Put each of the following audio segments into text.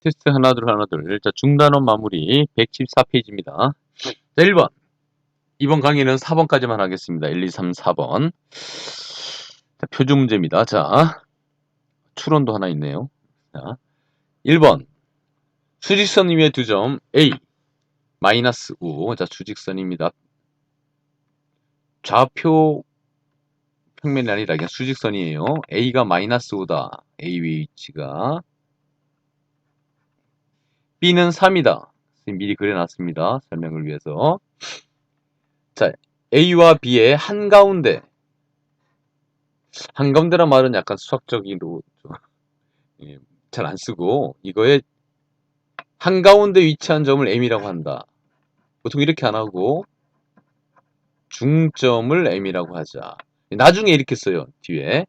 테스트 하나 둘 하나 둘. 자, 중단원 마무리 114페이지입니다. 자, 1번. 이번 강의는 4번까지만 하겠습니다. 1, 2, 3, 4번. 자, 표준 문제입니다. 자, 추론도 하나 있네요. 자, 1번. 수직선 위에 두 점 A 마이너스 5. 자, 수직선입니다. 좌표 평면이 아니라 그냥 수직선이에요. A가 마이너스 5다. A 위치가 B는 3이다. 미리 그려놨습니다. 설명을 위해서. 자, A와 B의 한가운데. 한가운데란 말은 약간 수학적이로 예, 잘안 쓰고 이거에 한가운데 위치한 점을 M이라고 한다. 보통 이렇게 안 하고 중점을 M이라고 하자. 나중에 이렇게 써요. 뒤에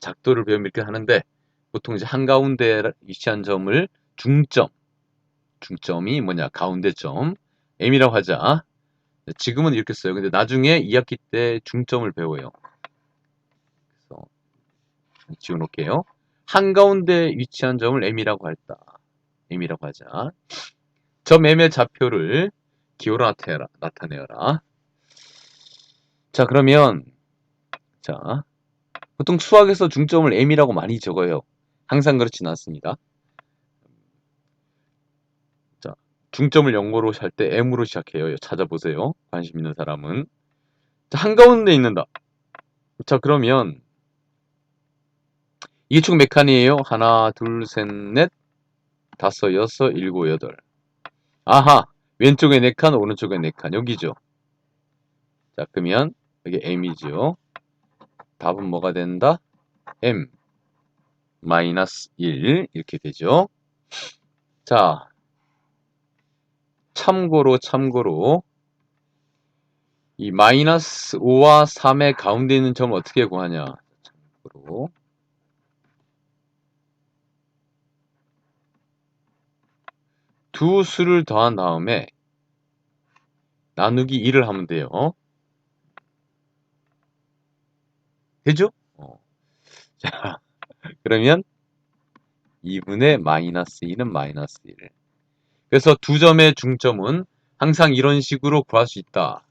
작도를 배우면 이렇게 하는데 보통 이제 한가운데 위치한 점을 중점 중점이 뭐냐 가운데점 M이라고 하자. 지금은 이렇게 써요. 근데 나중에 2학기 때 중점을 배워요. 그래서 지워놓을게요. 한가운데 위치한 점을 M이라고 할다. M이라고 하자. 점 M의 좌표를 기호로. 나타내어라. 자 그러면 자 보통 수학에서 중점을 M이라고 많이 적어요. 항상 그렇진 않습니다. 중점을 영어로 할 때 M으로 시작해요. 찾아보세요. 관심 있는 사람은. 자, 한가운데 있는다. 자, 그러면 이게 총몇 칸이에요? 하나, 둘, 셋, 넷, 다섯, 여섯, 일곱, 여덟. 아하! 왼쪽에 네 칸, 오른쪽에 네 칸. 여기죠. 자, 그러면 여기 M이죠. 답은 뭐가 된다? M 마이너스 1 이렇게 되죠. 자, 참고로 참고로 이 마이너스 5와 3의 가운데 있는 점을 어떻게 구하냐 참고로 두 수를 더한 다음에 나누기 1을 하면 돼요 되죠? 어. 자 그러면 2분의 마이너스 2는 마이너스 1 그래서 두 점의 중점은 항상 이런 식으로 구할 수 있다.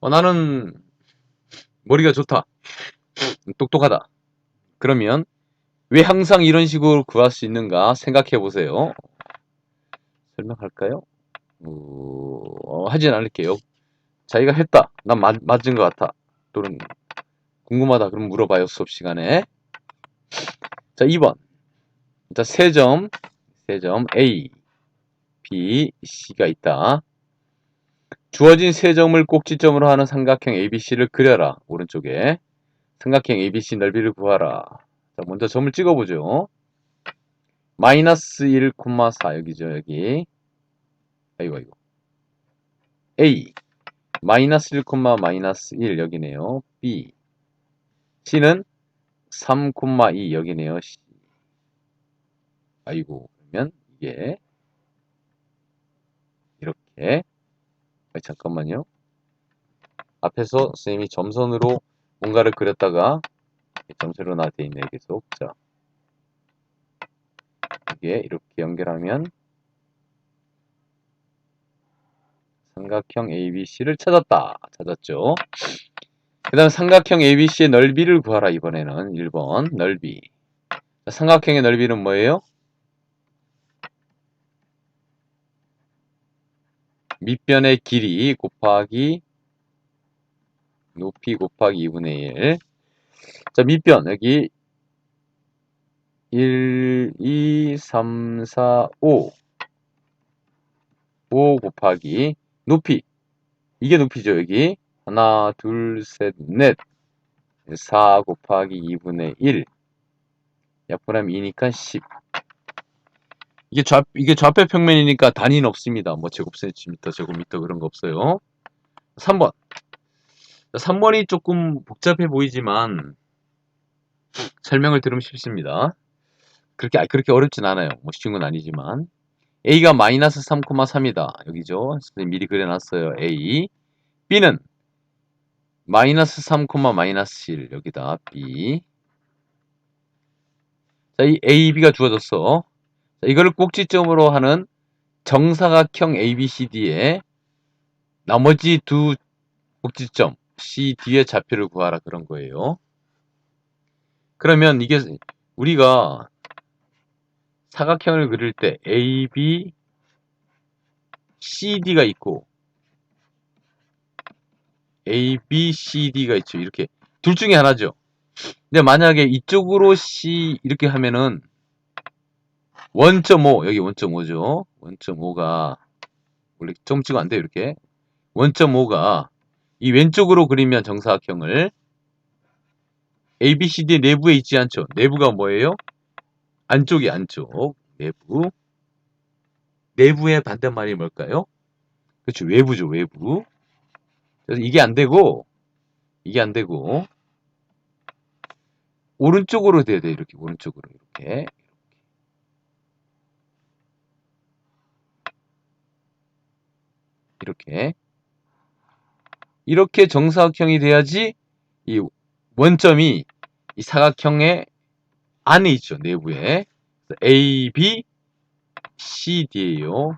어, 나는 머리가 좋다. 똑똑하다. 그러면 왜 항상 이런 식으로 구할 수 있는가 생각해 보세요. 설명할까요? 어, 하진 않을게요. 자기가 했다. 난 맞, 맞은 것 같아. 또는 궁금하다. 그럼 물어봐요. 수업 시간에. 자, 2번. 자, 세 점 세 점 A, B, C가 있다. 주어진 세 점을 꼭지점으로 하는 삼각형 ABC를 그려라. 오른쪽에. 삼각형 ABC 넓이를 구하라. 자, 먼저 점을 찍어보죠. 마이너스 1,4 여기죠. 여기. 아이고 아이고. A 마이너스 1, 마이너스 1 여기네요. B C는 3,2 여기네요. C. 아이고 그러면 이게 이렇게 아, 잠깐만요. 앞에서 선생님이 점선으로 뭔가를 그렸다가 점선으로 나돼 있네 계속 자 이게 이렇게 연결하면 삼각형 ABC를 찾았다. 찾았죠. 그 다음 삼각형 ABC의 넓이를 구하라 이번에는 1번 넓이 삼각형의 넓이는 뭐예요? 밑변의 길이 곱하기 높이 곱하기 2분의 1. 자, 밑변 여기 1, 2, 3, 4, 5. 5 곱하기 높이. 이게 높이죠, 여기. 하나, 둘, 셋, 넷. 4 곱하기 2분의 1. 약분하면 2니까 10. 이게 좌, 이게 좌표 평면이니까 단위는 없습니다. 뭐 제곱 센티미터, 제곱미터 그런 거 없어요. 3번. 3번이 조금 복잡해 보이지만 설명을 들으면 쉽습니다. 그렇게, 그렇게 어렵진 않아요. 뭐 쉬운 건 아니지만. A가 마이너스 3,3이다. 여기죠. 미리 그려놨어요. A. B는 마이너스 3, 마이너스 1. 여기다. B. 자, 이 A, B가 주어졌어. 자, 이걸 꼭지점으로 하는 정사각형 ABCD의 나머지 두 꼭지점 CD의 좌표를 구하라 그런 거예요. 그러면 이게 우리가 사각형을 그릴 때 AB, CD가 있고 A, B, C, D가 있죠. 이렇게 둘 중에 하나죠. 근데 만약에 이쪽으로 C 이렇게 하면은 원점5 여기 원점5죠. 원점5가 원래 점 찍어 안 돼요. 이렇게 원점5가 이 왼쪽으로 그리면 정사각형을 ABCD 내부에 있지 않죠. 내부가 뭐예요? 안쪽이 안쪽 내부 내부의 반대말이 뭘까요? 그렇죠. 외부죠. 외부 그래서 이게 안 되고 이게 안 되고 오른쪽으로 돼야 돼 이렇게 오른쪽으로 이렇게 이렇게 이렇게 정사각형이 돼야지 이 원점이 이 사각형의 안에 있죠 내부에 A, B, C, D예요.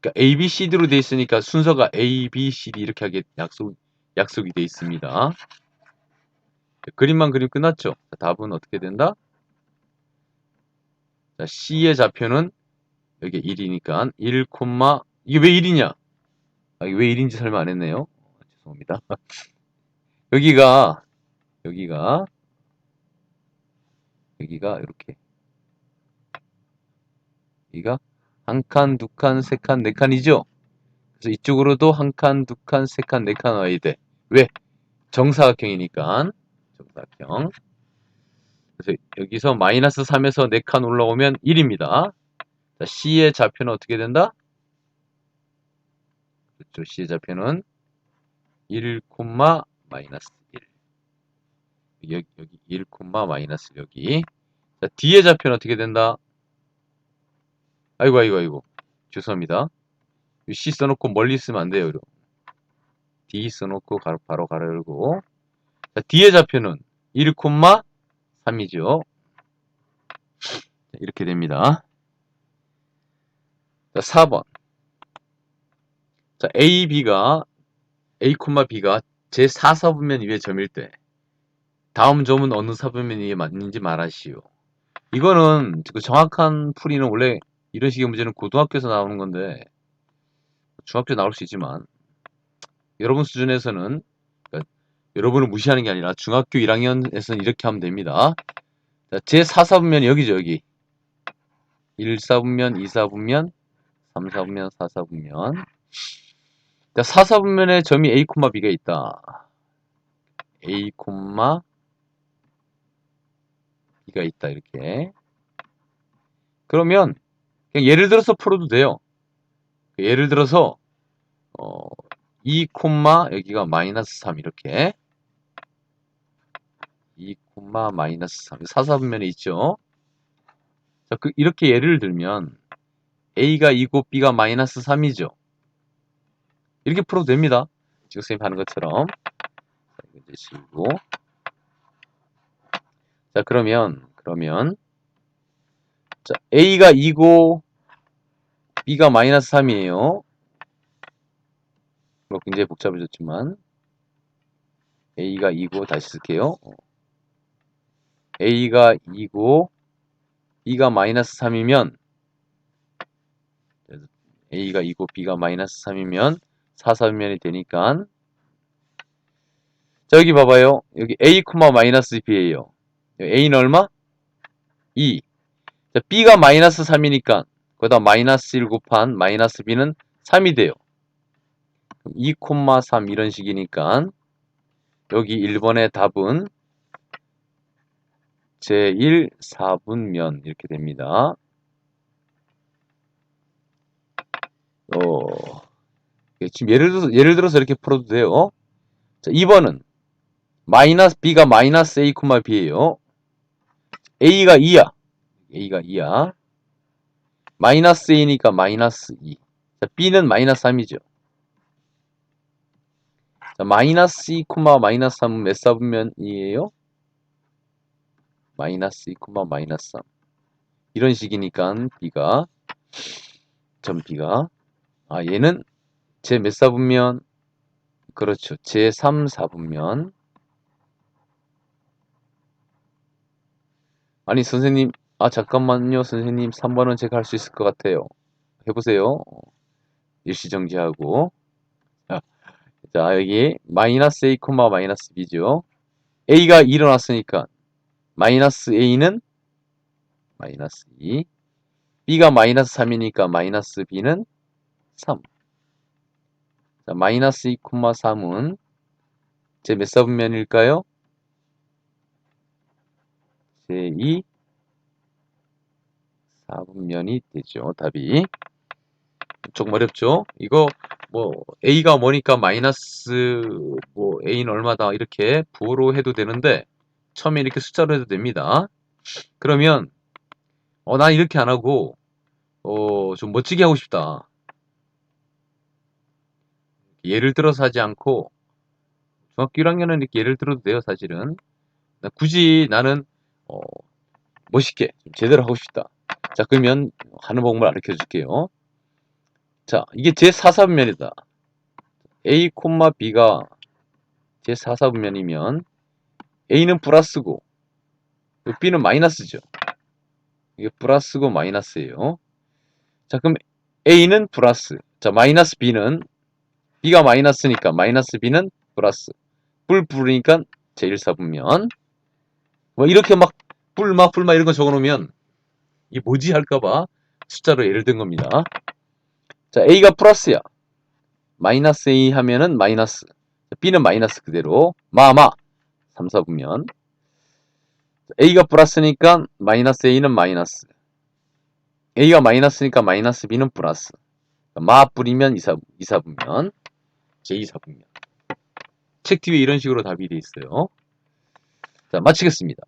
그러니까 A, B, C, D로 돼 있으니까 순서가 A, B, C, D 이렇게 하게 약속 약속이 돼 있습니다. 그림만 그림 끝났죠. 자, 답은 어떻게 된다? 자, C의 좌표는 여기 1이니까 1, 이게 왜 1이냐? 아, 왜 1인지 설명 안 했네요. 죄송합니다. 여기가 여기가 여기가 이렇게 여기가 한 칸, 두 칸, 세 칸, 네 칸이죠? 그래서 이쪽으로도 한 칸, 두 칸, 세 칸, 네 칸 와야 돼. 왜? 정사각형이니까. 정사각형. 그래서 여기서 마이너스 3에서 4칸 올라오면 1입니다. 자, C의 좌표는 어떻게 된다? 그렇죠. C의 좌표는 1, 마이너스 1. 여기, 여기 1, 마이너스 여기. 자, D의 좌표는 어떻게 된다? 아이고, 아이고, 아이고. 죄송합니다. C 써놓고 멀리 있으면 안 돼요. D 써놓고 바로, 바로 가로 열고. 자, D의 좌표는 1,3이죠. 이렇게 됩니다. 자, 4번. 자, A, B가 A, B가 제 4사분면 위의 점일 때 다음 점은 어느 사분면 위에 맞는지 말하시오. 이거는 그 정확한 풀이는 원래 이런 식의 문제는 고등학교에서 나오는 건데 중학교 나올 수 있지만 여러분 수준에서는 그러니까 여러분을 무시하는 게 아니라 중학교 1학년에서는 이렇게 하면 됩니다. 자, 제 4사분면이 여기죠 여기 1사분면, 2사분면, 3사분면, 4사분면 자, 4사분면에 점이 A, B가 있다. A, B가 있다 이렇게 그러면 그냥 예를 들어서 풀어도 돼요. 예를 들어서 어, 2, 여기가 마이너스 3 이렇게 2, 마이너스 3 사사분면에 있죠. 자, 그 이렇게 예를 들면 A가 2고 B가 마이너스 3이죠. 이렇게 풀어도 됩니다. 지금 선생님 하는 것처럼 자, 이제 지우고 자 그러면 그러면 자, A가 2고 B가 마이너스 3이에요. 뭐 굉장히 복잡해졌지만 A가 2고 다시 쓸게요. A가 2고 B가 마이너스 3이면 A가 2고 B가 마이너스 3이면 4사면이 되니까 자 여기 봐봐요. 여기 A, 마이너스 B예요. A는 얼마? 2 자, B가 마이너스 3이니까 거기다 마이너스 1 곱한 마이너스 B는 3이 돼요. 2,3 이런 식이니까 여기 1번의 답은 제1 4분면 이렇게 됩니다. 어, 지금 예를 들어서, 예를 들어서 이렇게 풀어도 돼요. 자, 2번은 마이너스 B가 마이너스 A, B예요. A가 2야. A가 2야. 마이너스 A니까 마이너스 2. 자, B는 마이너스 3이죠. 자, 마이너스 2, 마이너스 3은 몇 사분면이에요? 마이너스 2, 마이너스 3. 이런 식이니까 B가 점 B가 아 얘는 제몇 사분면 그렇죠. 제3 사분면 아니 선생님 아 잠깐만요 선생님 3번은 제가 할 수 있을 것 같아요. 해보세요. 일시정지하고 자, 자 여기 마이너스 A, 마이너스 B죠. A가 일어났으니까 마이너스 A는 마이너스 2 B가 마이너스 3이니까 마이너스 B는 3 자, 마이너스 2, 3은 제 몇 사분면일까요? 제2 4분면이 되죠. 답이. 조금 어렵죠? 이거 뭐 A가 뭐니까 마이너스 뭐 A는 얼마다 이렇게 부호로 해도 되는데 처음에 이렇게 숫자로 해도 됩니다. 그러면 어, 난 이렇게 안 하고 어, 좀 멋지게 하고 싶다. 예를 들어서 하지 않고 중학교 1학년은 이렇게 예를 들어도 돼요, 사실은. 나 굳이 나는 어, 멋있게 좀 제대로 하고 싶다. 자, 그러면 하는 방법을 알려 줄게요. 자, 이게 제 4사분면이다. A, B가 제 4사분면이면 A는 플러스고 B는 마이너스죠. 이게 플러스고 마이너스예요. 자, 그럼 A는 플러스. 자, 마이너스 B는 B가 마이너스니까 마이너스 B는 플러스. 뿔 부르니까 제1사분면. 뭐 이렇게 막 뿔 막 뿔 막 이런 거 적어 놓으면 이게 뭐지 할까봐 숫자로 예를 든 겁니다. 자, A가 플러스야. 마이너스 A 하면은 마이너스. B는 마이너스 그대로. 마마. 3, 4분면. A가 플러스니까 마이너스 A는 마이너스. A가 마이너스니까 마이너스 B는 플러스. 마 뿌리면 2, 4, 2, 4분면. 제2, 4분면. 책 뒤에 이런 식으로 답이 돼 있어요. 자, 마치겠습니다.